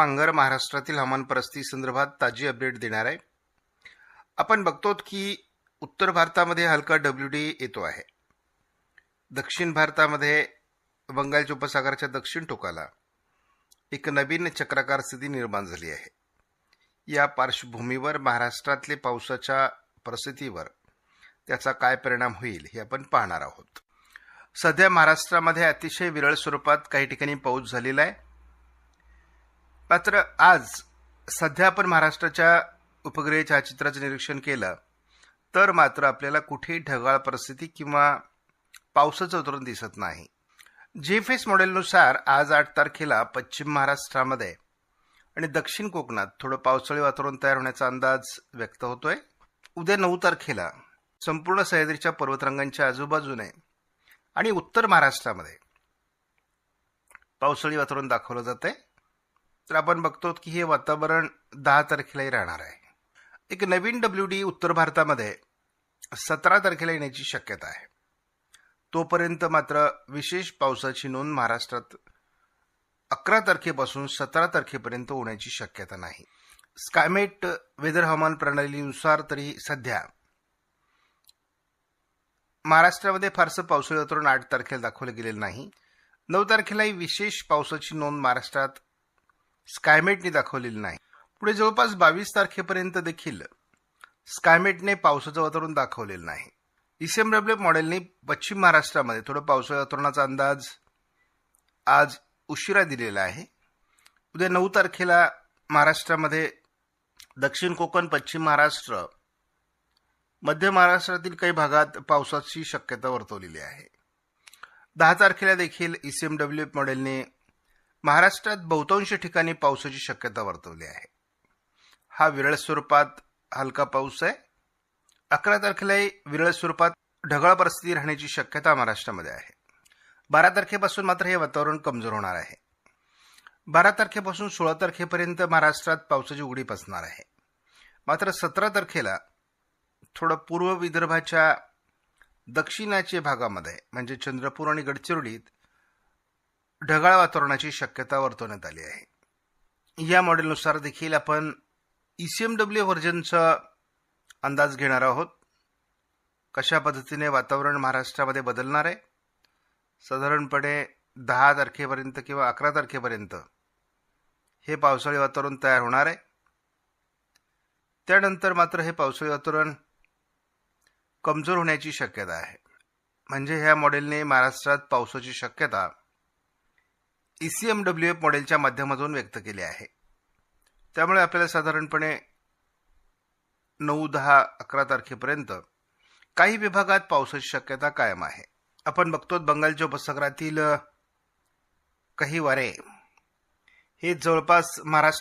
पांगर महाराष्ट्रातील हवामान परिस्थिती संदर्भात ताजी अपडेट देणार आहे. आपण बघतो की उत्तर भारतामध्ये हलका डब्ल्यू डी येतो आहे. दक्षिण भारतामध्ये बंगालच्या उपसागराच्या दक्षिण टोकाला एक नवीन चक्राकार स्थिती निर्माण झाली आहे. या पार्श्वभूमीवर महाराष्ट्रातले पावसाच्या परिस्थितीवर त्याचा काय परिणाम होईल हे आपण पाहणार आहोत. सध्या महाराष्ट्रामध्ये अतिशय विरळ स्वरूपात काही ठिकाणी पाऊस झालेला आहे. मात्र आज सध्या आपण महाराष्ट्राच्या उपग्रह छायाचित्राचं निरीक्षण केलं तर मात्र आपल्याला कुठेही ढगाळ परिस्थिती किंवा पावसाचं उतरून दिसत नाही. जीएफएस मॉडेलनुसार आज आठ तारखेला पश्चिम महाराष्ट्रामध्ये आणि दक्षिण कोकणात थोडं पावसाळी वातावरण तयार होण्याचा अंदाज व्यक्त होतोय. उद्या नऊ तारखेला संपूर्ण सह्याद्रीच्या पर्वतरंगांच्या आजूबाजूने आणि उत्तर महाराष्ट्रामध्ये पावसाळी वातावरण दाखवलं जात आहे तर आपण बघतो की हे वातावरण दहा तारखेलाही राहणार आहे. एक नवीन डब्ल्यू डी उत्तर भारतामध्ये सतरा तारखेला येण्याची शक्यता आहे. तोपर्यंत मात्र विशेष पावसाची नोंद महाराष्ट्रात अकरा तारखेपासून सतरा तारखेपर्यंत होण्याची शक्यता नाही. स्कायमेट वेदर हवामान प्रणालीनुसार तरी सध्या महाराष्ट्रामध्ये फारसं पावसाळी वातावरण आठ तारखेला दाखवलं गेलेलं नाही. नऊ तारखेलाही विशेष पावसाची नोंद महाराष्ट्रात स्कायमेटने दाखवलेली नाही. पुढे जवळपास बावीस तारखेपर्यंत देखील स्कायमेटने पावसाचं वातावरण दाखवलेलं नाही. ईसीएमडब्ल्यू मॉडेलने पश्चिम महाराष्ट्रामध्ये थोडं पावसाळ्या वातावरणाचा अंदाज आज उशिरा दिलेला आहे. उद्या नऊ तारखेला महाराष्ट्रामध्ये दक्षिण कोकण पश्चिम महाराष्ट्र मध्य महाराष्ट्रातील काही भागात पावसाची शक्यता वर्तवलेली आहे. दहा तारखेला देखील ईसीएमडब्ल्यू मॉडेलने महाराष्ट्रात बहुतांश ठिकाणी पावसाची शक्यता वर्तवली आहे. हा विरळ स्वरूपात हलका पाऊस आहे. अकरा तारखेलाही विरळ स्वरूपात ढगाळ परिस्थिती राहण्याची शक्यता महाराष्ट्रामध्ये आहे. बारा तारखेपासून मात्र हे वातावरण कमजोर होणार आहे. बारा तारखेपासून सोळा तारखेपर्यंत महाराष्ट्रात पावसाची उघडी पसणार आहे. मात्र सतरा तारखेला थोडं पूर्व विदर्भाच्या दक्षिणाच्या भागामध्ये म्हणजे चंद्रपूर आणि गडचिरोलीत ढगाळ वातावरणाची शक्यता वर्तवण्यात आली आहे. या मॉडेलनुसार देखील आपण ई सी एम डब्ल्यू व्हर्जनचा अंदाज घेणार आहोत. कशा पद्धतीने वातावरण महाराष्ट्रामध्ये बदलणार आहे? साधारणपणे दहा तारखेपर्यंत किंवा अकरा तारखेपर्यंत हे पावसाळी वातावरण तयार होणार आहे. त्यानंतर मात्र हे पावसाळी वातावरण कमजोर होण्याची शक्यता आहे. म्हणजे ह्या मॉडेलने महाराष्ट्रात पावसाची शक्यता ईसीएमडब्ल्यू एफ मॉडेलच्या माध्यमातून व्यक्त केले आहे. त्यामुळे आपल्याला साधारणपणे नऊ दहा अकरा तारखेपर्यंत काही विभागात पावसाची शक्यता कायम आहे. आपण बघतो बंगालच्या उपसागरातील काही वारे हे जवळपास महाराष्ट्र